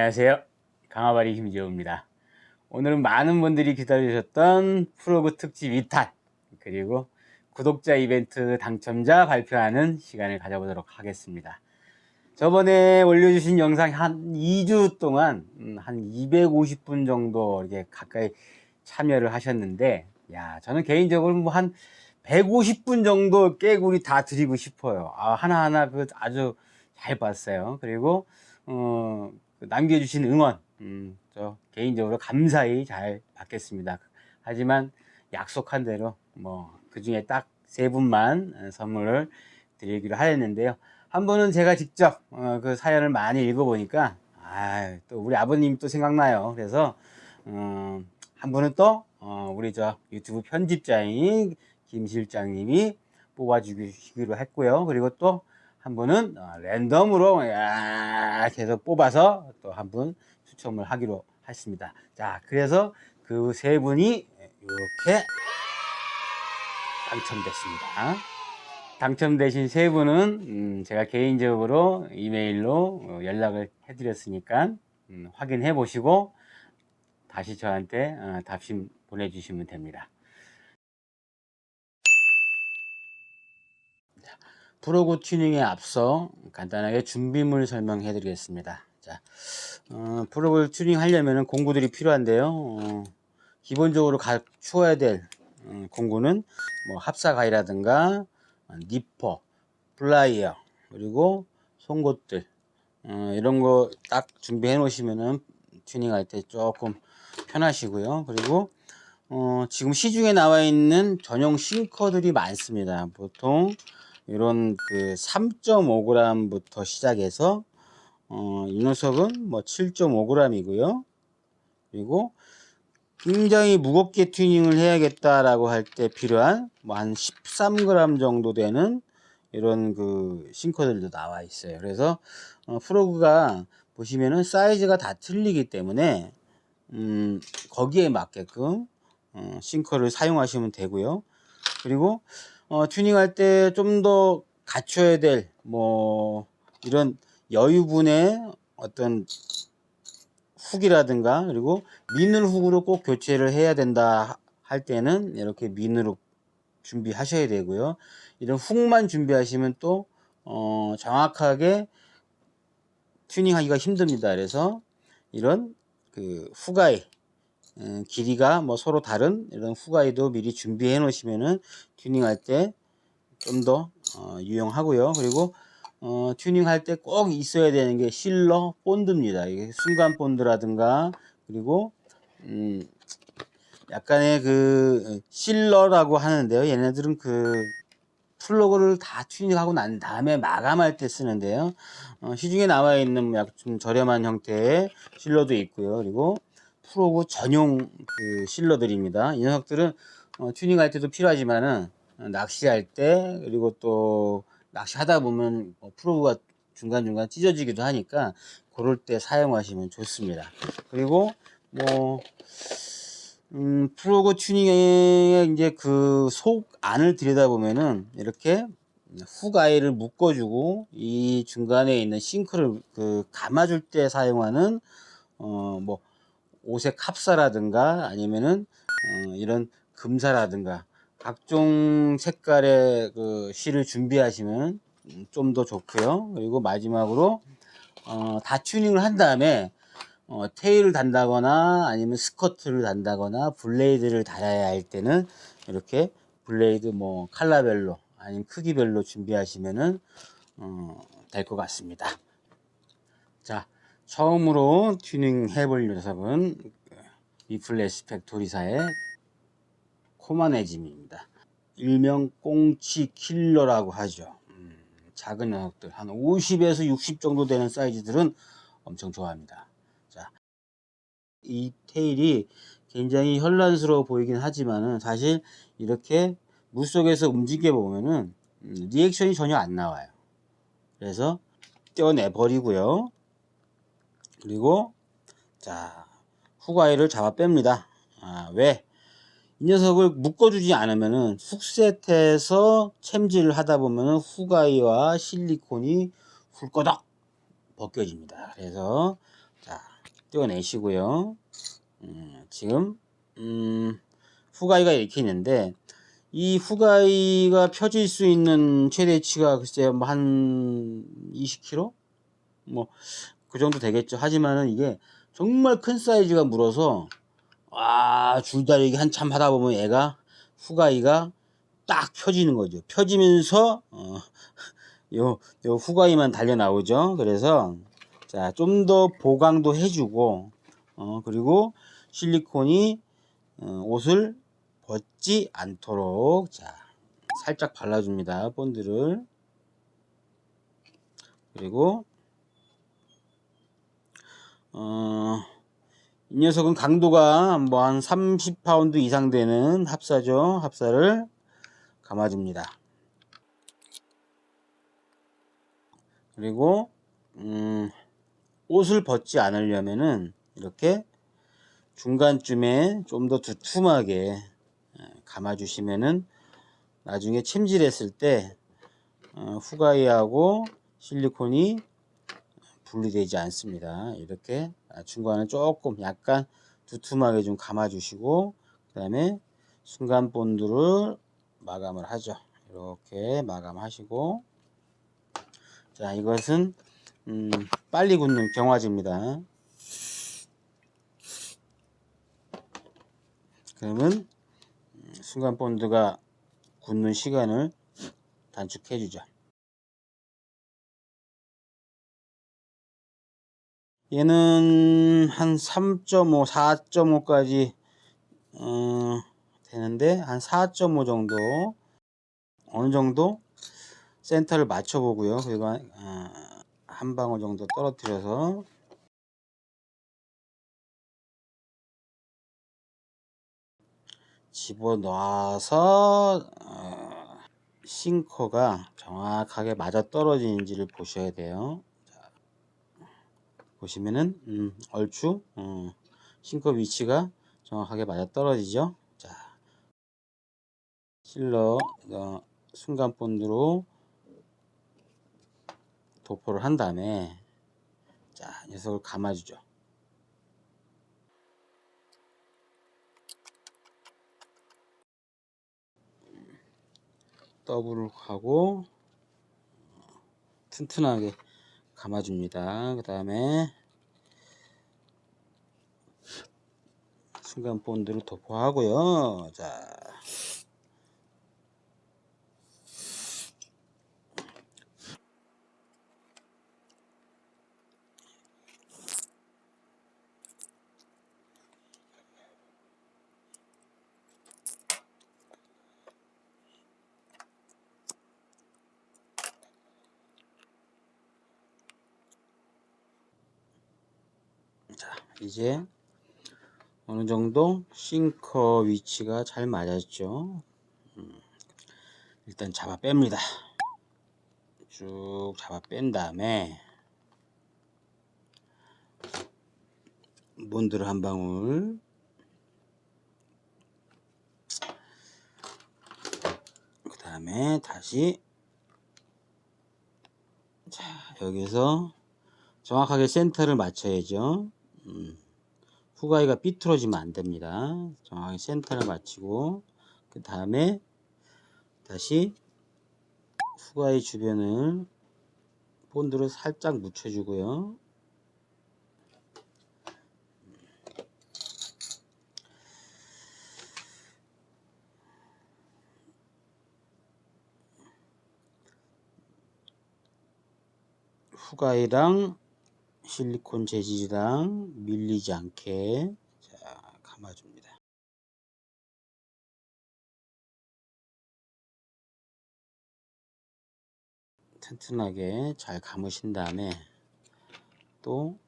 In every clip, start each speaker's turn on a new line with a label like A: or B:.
A: 안녕하세요. 강화바리 김지호입니다. 오늘은 많은 분들이 기다리셨던 프로그 특집 2탄 그리고 구독자 이벤트 당첨자 발표하는 시간을 가져보도록 하겠습니다. 저번에 올려주신 영상 한 2주 동안 음, 한 250분 정도 이렇게 가까이 참여를 하셨는데 야 저는 개인적으로 뭐 한 150분 정도 깨구리 다 드리고 싶어요. 아, 하나하나 그 아주 잘 봤어요. 그리고 어, 그 남겨주신 응원, 음, 저 개인적으로 감사히 잘 받겠습니다. 하지만 약속한 대로 뭐 그 중에 딱 세 분만 어, 선물을 드리기로 하였는데요. 한 분은 제가 직접 어, 그 사연을 많이 읽어보니까 아, 또 우리 아버님 또 생각나요. 그래서 어, 한 분은 또 어, 우리 저 유튜브 편집자인 김 실장님이 뽑아주기로 했고요. 그리고 또 한 분은 어, 랜덤으로 해서 뽑아서 또 한 분 추첨을 하기로 했습니다. 자, 그래서 그 세 분이 이렇게 당첨됐습니다. 당첨되신 세 분은 음, 제가 개인적으로 이메일로 어, 연락을 해드렸으니까 음, 확인해 보시고 다시 저한테 어, 답신 보내주시면 됩니다. 프로그 튜닝에 앞서 간단하게 준비물 설명해 드리겠습니다. 자, 어, 프로그를 튜닝 하려면 공구들이 필요한데요. 어, 기본적으로 갖추어야 될 음, 공구는 뭐 합사가이라든가 어, 니퍼, 플라이어 그리고 송곳들 어, 이런 거 딱 준비해 놓으시면은 튜닝할 때 조금 편하시고요. 그리고 어, 지금 시중에 나와 있는 전용 싱커들이 많습니다. 보통 이런 그 3.5g부터 시작해서 어, 이 녀석은 뭐 7.5g이고요. 그리고 굉장히 무겁게 튜닝을 해야겠다라고 할 때 필요한 뭐 한 13g 정도 되는 이런 그 싱커들도 나와 있어요. 그래서 어, 프로그가 보시면은 사이즈가 다 틀리기 때문에 음, 거기에 맞게끔 어, 싱커를 사용하시면 되고요. 그리고 어, 튜닝할 때 좀 더 갖춰야 될 뭐 이런 여유분의 어떤 훅이라든가 그리고 미늘 훅으로 꼭 교체를 해야 된다 할 때는 이렇게 미늘로 준비하셔야 되고요. 이런 훅만 준비하시면 또 어, 정확하게 튜닝하기가 힘듭니다. 그래서 이런 그 후가이 음, 길이가 뭐 서로 다른 이런 후가이도 미리 준비해 놓으시면은 튜닝할 때 좀더 어, 유용하고요. 그리고 어, 튜닝할 때 꼭 있어야 되는 게 실러 본드입니다. 이게 순간 본드라든가 그리고 음, 약간의 그 실러라고 하는데요. 얘네들은 그 플러그를 다 튜닝하고 난 다음에 마감할 때 쓰는데요. 어, 시중에 나와 있는 약 좀 저렴한 형태의 실러도 있고요. 그리고 프로그 전용 그 실러들입니다. 이 녀석들은 어, 튜닝할 때도 필요하지만은 어, 낚시할 때 그리고 또 낚시하다 보면 뭐 프로그가 중간중간 찢어지기도 하니까 그럴 때 사용하시면 좋습니다. 그리고 뭐 음, 프로그 튜닝의 이제 그 속 안을 들여다보면은 이렇게 후가이를 묶어주고 이 중간에 있는 싱크를 그 감아줄 때 사용하는 어 뭐 오색 합사라든가 아니면은 어, 이런 금사라든가 각종 색깔의 그 실을 준비하시면 좀 더 좋고요. 그리고 마지막으로 어, 다 튜닝을 한 다음에 어, 테일을 단다거나 아니면 스커트를 단다거나 블레이드를 달아야 할 때는 이렇게 블레이드 뭐 칼라별로 아니면 크기별로 준비하시면은 어, 될 것 같습니다. 자, 처음으로 튜닝 해 볼 녀석은 이플래시 팩토리사의 코마네짐입니다. 일명 꽁치 킬러라고 하죠. 음, 작은 녀석들 한 50에서 60 정도 되는 사이즈들은 엄청 좋아합니다. 자, 이 테일이 굉장히 현란스러워 보이긴 하지만은 사실 이렇게 물속에서 움직여 보면은 음, 리액션이 전혀 안 나와요. 그래서 떼어내 버리고요. 그리고 자 후가이를 잡아 뺍니다. 아, 왜? 이 녀석을 묶어주지 않으면은 훅셋에서 챔질을 하다 보면은 후가이와 실리콘이 훌꺼덕 벗겨집니다. 그래서 자, 떼어내시고요. 음, 지금 음, 후가이가 이렇게 있는데 이 후가이가 펴질 수 있는 최대치가 글쎄 뭐 한 20kg 뭐 그 정도 되겠죠. 하지만은 이게 정말 큰 사이즈가 물어서 아 줄다리기 한참 하다 보면 애가 후가이가 딱 펴지는 거죠. 펴지면서 어, 요, 요 후가이만 달려 나오죠. 그래서 자 좀 더 보강도 해주고 어, 그리고 실리콘이 어, 옷을 벗지 않도록 자 살짝 발라줍니다. 본드를 그리고 어, 이 녀석은 강도가 뭐 한 30파운드 이상 되는 합사죠. 합사를 감아줍니다. 그리고 음, 옷을 벗지 않으려면은 이렇게 중간쯤에 좀 더 두툼하게 감아주시면은 나중에 챔질했을 때 어, 후가이하고 실리콘이 분리되지 않습니다. 이렇게 중간에 조금 약간 두툼하게 좀 감아주시고 그 다음에 순간 본드를 마감을 하죠. 이렇게 마감하시고 자 이것은 음, 빨리 굳는 경화제입니다. 그러면 순간 본드가 굳는 시간을 단축해 주죠. 얘는 한 3.5, 4.5까지 어, 되는데 한 4.5 정도 어느 정도 센터를 맞춰 보고요. 그리고 한, 어, 한 방울 정도 떨어뜨려서 집어넣어서 어, 싱커가 정확하게 맞아 떨어지는지를 보셔야 돼요. 자, 보시면은 음, 얼추 어, 싱커 위치가 정확하게 맞아 떨어지죠. 자, 실러 어, 순간 본드로 도포를 한 다음에 자 녀석을 감아주죠. 더블을 하고 튼튼하게 감아줍니다. 그 다음에 순간 본드를 도포하고요. 자. 자, 이제 어느 정도 싱커 위치가 잘 맞았죠. 음, 일단 잡아 뺍니다. 쭉 잡아 뺀 다음에 몬드를 한 방울 그 다음에 다시 자 여기서 정확하게 센터를 맞춰야죠. 음. 후가이가 삐뚤어지면 안 됩니다. 정확히 센터를 맞추고 그 다음에 다시 후가이 주변을 본드로 살짝 묻혀주고요. 후가이랑 실리콘 재질이랑 밀리지 않게 자 감아줍니다. 튼튼하게 잘 감으신 다음에 또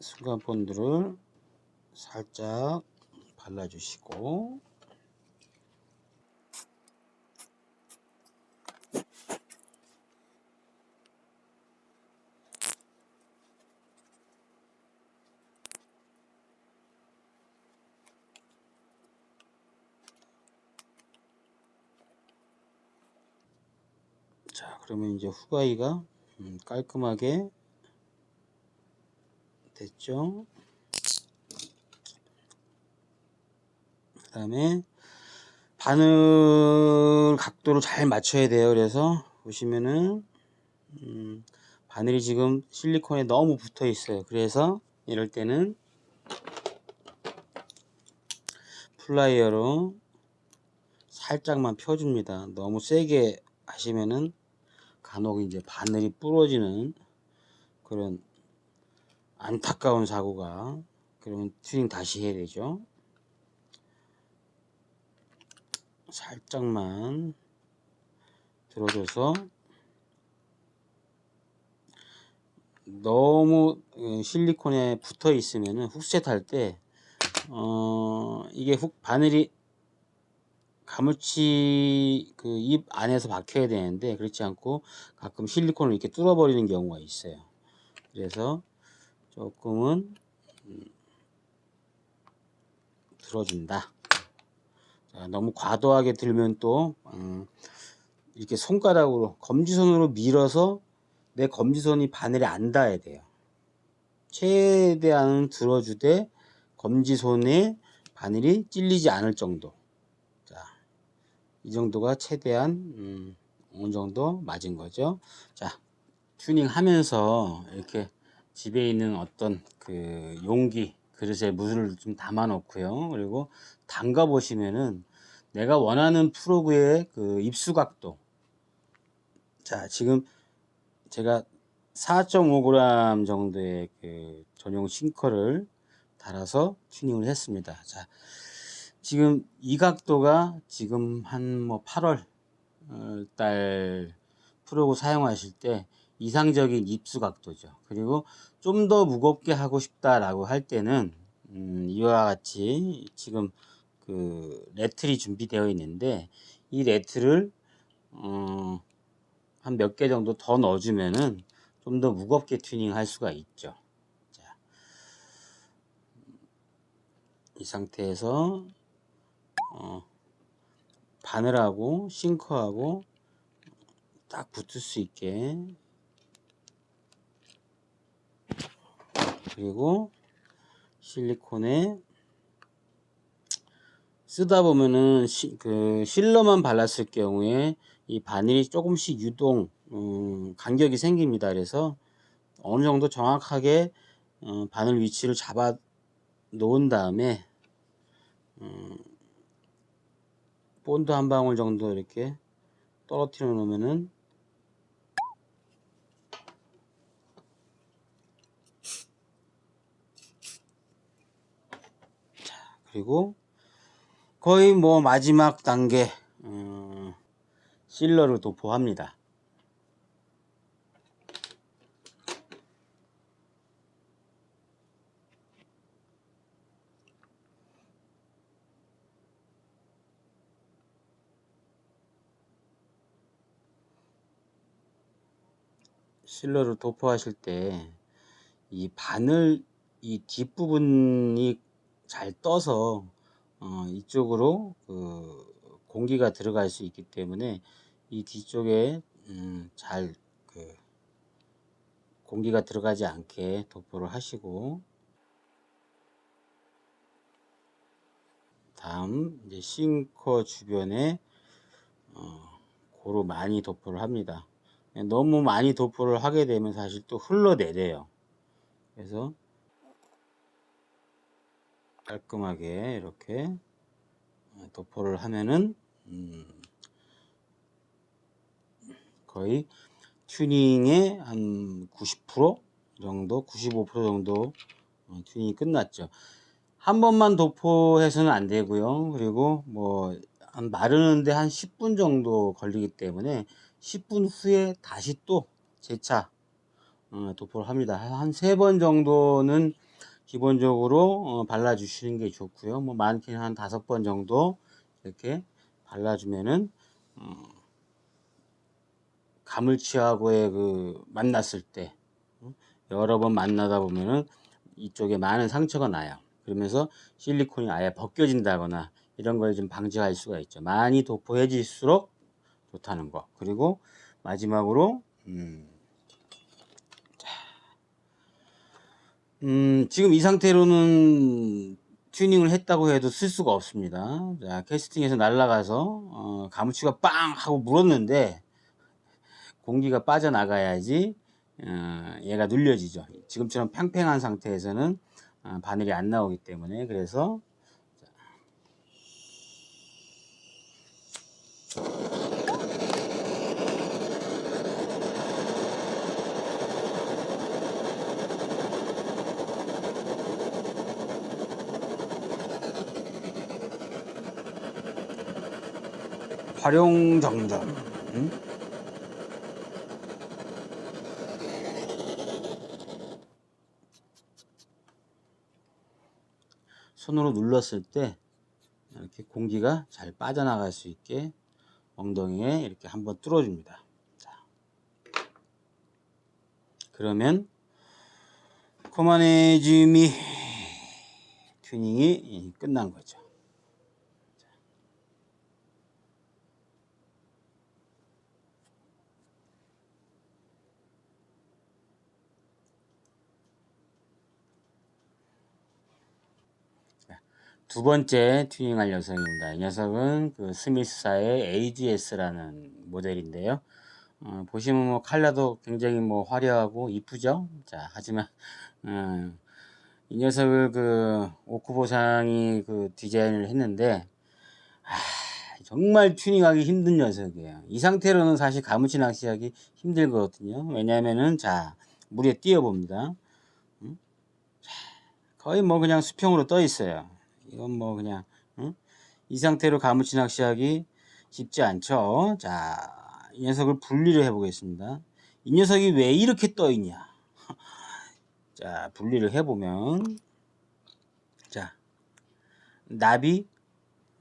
A: 순간 본드를 살짝 발라주시고 자 그러면 이제 후가이가 음, 깔끔하게 됐죠? 그 다음에 바늘 각도를 잘 맞춰야 돼요. 그래서 보시면은 음, 바늘이 지금 실리콘에 너무 붙어 있어요. 그래서 이럴 때는 플라이어로 살짝만 펴줍니다. 너무 세게 하시면은 간혹 이제 바늘이 부러지는 그런 안타까운 사고가 그러면 튜닝 다시 해야 되죠. 살짝만 들어줘서 너무 어, 실리콘에 붙어 있으면은 훅셋 할때 어, 이게 훅 바늘이 가물치 그 입 안에서 박혀야 되는데 그렇지 않고 가끔 실리콘을 이렇게 뚫어버리는 경우가 있어요. 그래서 조금은 음, 들어준다. 자, 너무 과도하게 들면 또 음, 이렇게 손가락으로 검지손으로 밀어서 내 검지손이 바늘에 안 닿아야 돼요. 최대한 들어주되 검지손에 바늘이 찔리지 않을 정도. 자, 이 정도가 최대한 음, 어느 정도 맞은 거죠. 자, 튜닝 하면서 이렇게 집에 있는 어떤 그 용기, 그릇에 물을 좀 담아 놓고요. 그리고 담가 보시면은 내가 원하는 프로그의 그 입수 각도. 자, 지금 제가 4.5g 정도의 그 전용 싱커를 달아서 튜닝을 했습니다. 자, 지금 이 각도가 지금 한 뭐 8월 어, 달 프로그 사용하실 때 이상적인 입수 각도죠. 그리고 좀 더 무겁게 하고 싶다라고 할 때는 음, 이와 같이 지금 그 레틀이 준비되어 있는데 이 레틀을 어, 한 몇 개 정도 더 넣어주면은 좀 더 무겁게 튜닝 할 수가 있죠. 자, 이 상태에서 어, 바늘하고 싱커하고 딱 붙을 수 있게 그리고 실리콘에 쓰다 보면은 시, 그 실러만 발랐을 경우에 이 바늘이 조금씩 유동 음, 간격이 생깁니다. 그래서 어느 정도 정확하게 어, 바늘 위치를 잡아 놓은 다음에 음, 본드 한 방울 정도 이렇게 떨어뜨려 놓으면은 자 그리고 거의 뭐 마지막 단계 음, 실러를 도포합니다. 실러를 도포하실 때 이 바늘 이 뒷부분이 잘 떠서 어, 이쪽으로 그 공기가 들어갈 수 있기 때문에 이 뒤쪽에 음, 잘그 공기가 들어가지 않게 도포를 하시고 다음 이제 싱커 주변에 어, 고루 많이 도포를 합니다. 너무 많이 도포를 하게 되면 사실 또 흘러내려요. 그래서 깔끔하게 이렇게 도포를 하면은 음 거의 튜닝의 한 90% 정도, 95% 정도 어, 튜닝이 끝났죠. 한 번만 도포해서는 안 되고요. 그리고 뭐한 마르는데 한 10분 정도 걸리기 때문에 10분 후에 다시 또 재차 어, 도포를 합니다. 한 세 번 정도는 기본적으로 어, 발라 주시는 게 좋고요. 뭐 많게는 한 다섯 번 정도 이렇게 발라 주면은 어, 가물치하고의 그 만났을 때 어, 여러 번 만나다 보면은 이쪽에 많은 상처가 나요. 그러면서 실리콘이 아예 벗겨진다거나 이런 걸 좀 방지할 수가 있죠. 많이 도포해질수록 좋다는 거. 그리고 마지막으로 음, 음, 지금 이 상태로는 튜닝을 했다고 해도 쓸 수가 없습니다. 자, 캐스팅에서 날아가서 어, 가무치가 빵 하고 물었는데 공기가 빠져나가야지 어, 얘가 눌려지죠. 지금처럼 팽팽한 상태에서는 어, 바늘이 안 나오기 때문에 그래서 활용 정점. 음? 손으로 눌렀을 때 이렇게 공기가 잘 빠져나갈 수 있게 엉덩이에 이렇게 한번 뚫어줍니다. 자. 그러면 코마네즈미 튜닝이 끝난 거죠. 두 번째 튜닝할 녀석입니다. 이 녀석은 그 스미스사의 AGS라는 모델인데요. 어, 보시면 뭐 컬러도 굉장히 뭐 화려하고 이쁘죠. 자, 하지만 어, 이 녀석을 그 오쿠보상이 그 디자인을 했는데 아, 정말 튜닝하기 힘든 녀석이에요. 이 상태로는 사실 가무치 낚시하기 힘들거든요. 왜냐면은 자 물에 띄어 봅니다. 음? 거의 뭐 그냥 수평으로 떠 있어요. 이건 뭐 그냥 응? 이 상태로 가무치 낚시하기 쉽지 않죠. 자, 이 녀석을 분리를 해보겠습니다. 이 녀석이 왜 이렇게 떠 있냐? 자, 분리를 해보면 자, 나비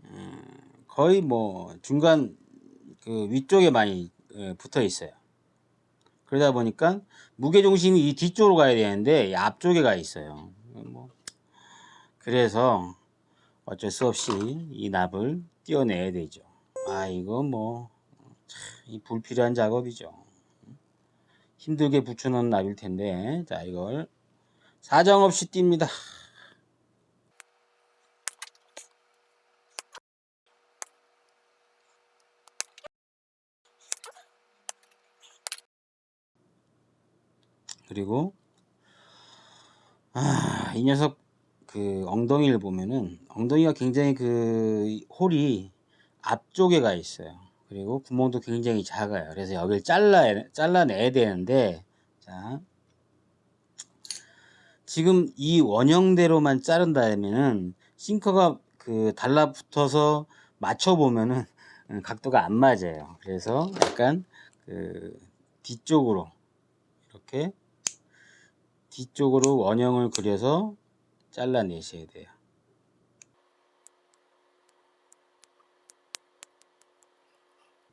A: 음, 거의 뭐 중간 그 위쪽에 많이 예, 붙어 있어요. 그러다 보니까 무게 중심이 이 뒤쪽으로 가야 되는데 이 앞쪽에 가 있어요. 뭐 그래서 어쩔 수 없이 이 납을 띄어내야 되죠. 아 이거 뭐 이 불필요한 작업이죠. 힘들게 붙여놓은 납일 텐데 자 이걸 사정없이 띱니다. 그리고 아, 이 녀석 그 엉덩이를 보면은 엉덩이가 굉장히 그 홀이 앞쪽에 가 있어요. 그리고 구멍도 굉장히 작아요. 그래서 여기를 잘라 잘라내야 되는데 자 지금 이 원형대로만 자른다면은 싱커가 그 달라붙어서 맞춰 보면은 각도가 안 맞아요. 그래서 약간 그 뒤쪽으로 이렇게 뒤쪽으로 원형을 그려서 잘라내셔야 돼요.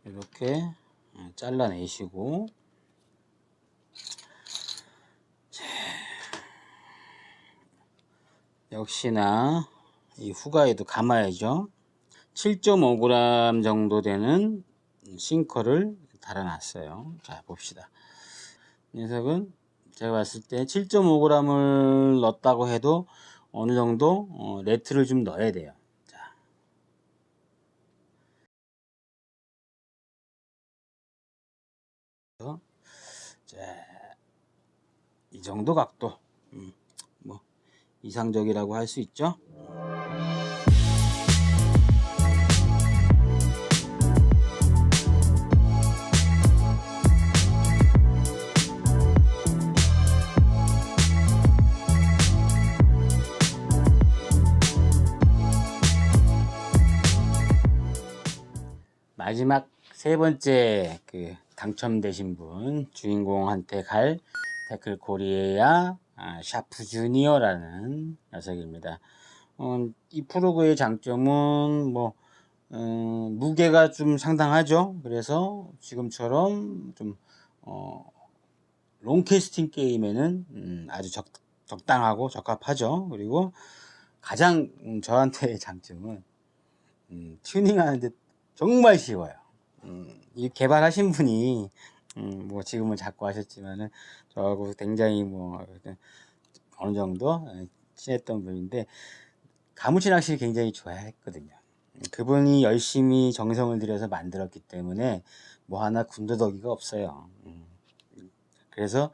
A: 이렇게 어, 잘라내시고 역시나 이 후가에도 감아야죠. 7.5g 정도 되는 싱커를 달아놨어요. 자 봅시다. 녀석은 제가 봤을 때 7.5g을 넣었다고 해도 어느 정도 어, 레트를 좀 넣어야 돼요. 자. 자, 이 정도 각도 음, 뭐 이상적이라고 할 수 있죠. 마지막 세 번째 그 당첨되신 분 주인공한테 갈 태클 코리아 아, 샤프 주니어라는 녀석입니다. 어, 이 프로그의 장점은 뭐 어, 무게가 좀 상당하죠. 그래서 지금처럼 좀 어, 롱캐스팅 게임에는 음, 아주 적, 적당하고 적합하죠. 그리고 가장 음, 저한테의 장점은 음, 튜닝하는데 정말 쉬워요. 음, 이 개발하신 분이 음, 뭐 지금은 자꾸 하셨지만은 저하고 굉장히 뭐 어느 정도 예, 친했던 분인데 가무치 낚시를 굉장히 좋아했거든요. 그분이 열심히 정성을 들여서 만들었기 때문에 뭐 하나 군더더기가 없어요. 음. 그래서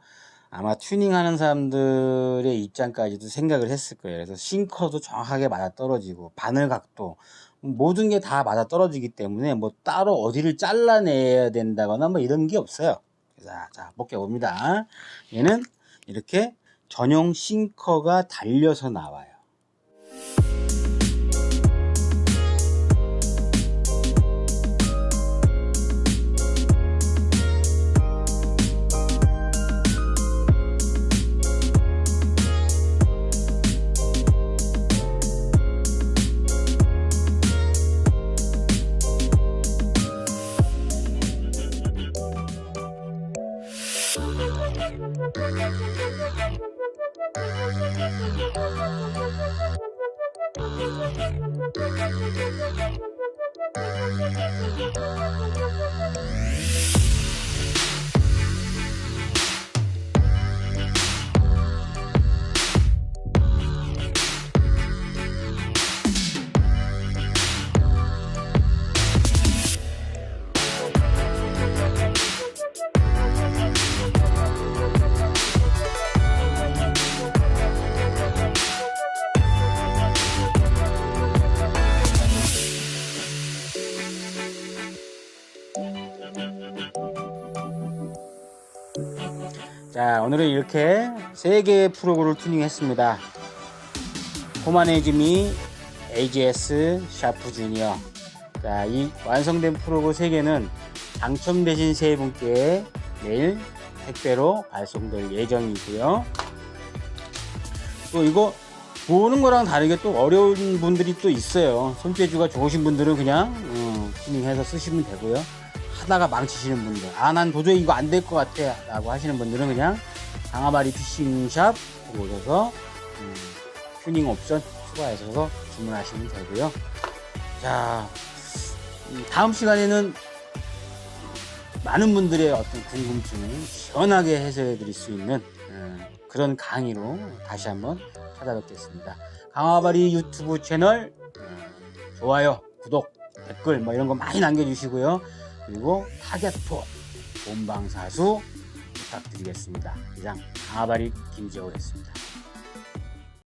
A: 아마 튜닝하는 사람들의 입장까지도 생각을 했을 거예요. 그래서 싱커도 정확하게 맞아 떨어지고 바늘 각도 모든 게 다 맞아 떨어지기 때문에 뭐 따로 어디를 잘라내야 된다거나 뭐 이런 게 없어요. 자, 자 볼게 봅니다. 얘는 이렇게 전용 싱커가 달려서 나와요. 오늘은 이렇게 세 개의 프로그를 튜닝했습니다. 호마네지미 AGS 샤프 주니어. 자, 이 완성된 프로그 세 개는 당첨되신 세 분께 내일 택배로 발송될 예정이고요. 또 이거 보는 거랑 다르게 또 어려운 분들이 또 있어요. 손재주가 좋으신 분들은 그냥 어, 튜닝해서 쓰시면 되고요. 하다가 망치시는 분들, 아 난 도저히 이거 안 될 것 같아 라고 하시는 분들은 그냥 강아바리 피싱샵 오셔서 음, 튜닝 옵션 추가하셔서 주문하시면 되고요. 자, 음, 다음 시간에는 많은 분들의 어떤 궁금증을 시원하게 해소해 드릴 수 있는 음, 그런 강의로 다시 한번 찾아뵙겠습니다. 강화바리 유튜브 채널 음, 좋아요, 구독, 댓글 뭐 이런 거 많이 남겨주시고요. 그리고 타겟포 본방사수 부탁드리겠습니다. 이상 강화바리 김지호였습니다.